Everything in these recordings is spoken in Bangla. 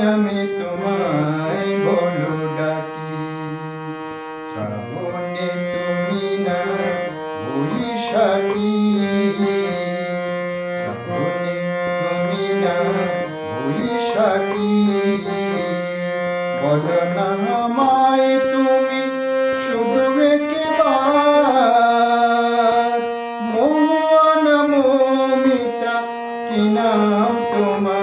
নামে তোমায় বলো ডাকি শ্রাবণে তুমি না বৈশাখী শ্রাবণে তুমি না, বৈশাখী। বলো না আমায় তুমি কি নাম তোমার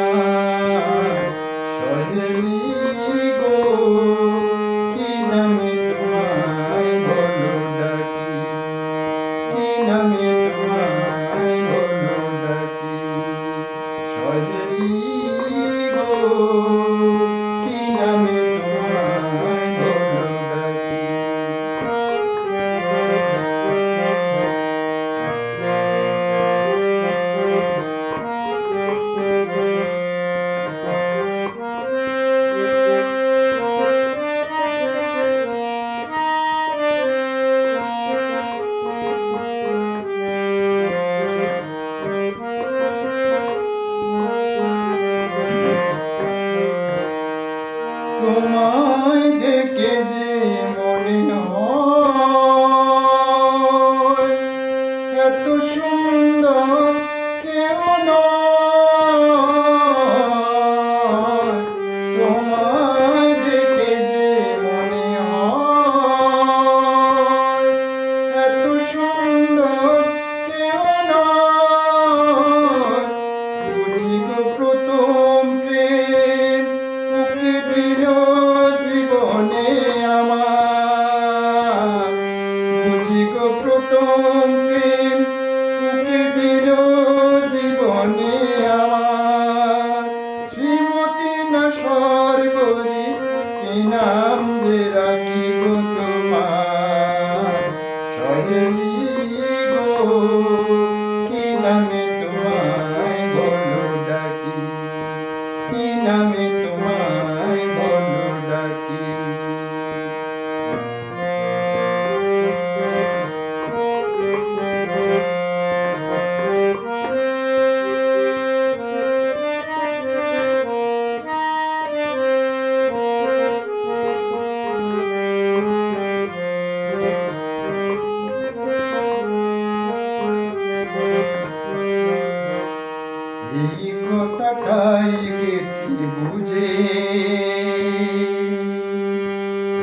তোমায় দেখে যে মনে হয়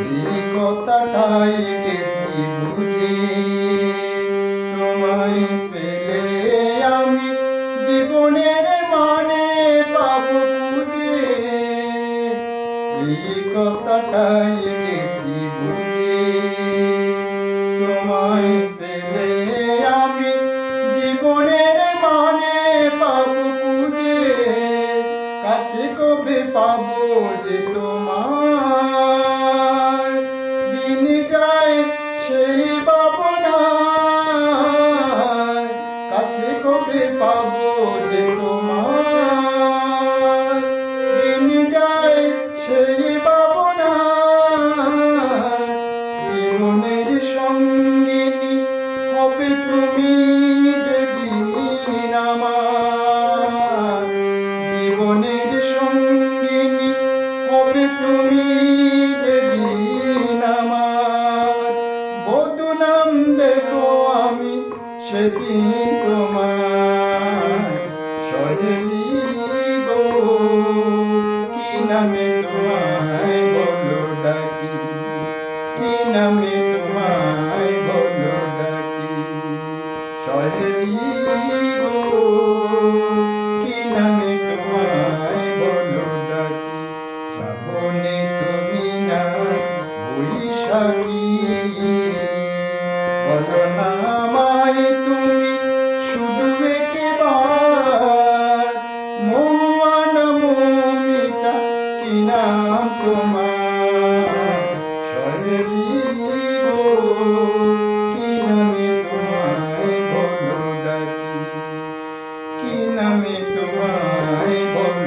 এই কথাটাই গেছি বুঝে। পেলে আমি জীবনের মানে পাব এই কথাটাই পাবো যে তোমার। দিন যায় সেই বাবনা কাছে কবে পাবো যে তোমার? দিন যায় সেই বাবনা জীবনের সঙ্গিনী হবে তুমি? নামে তোমায় বলো ডাকি শহরী গো। নামে তোমায় বল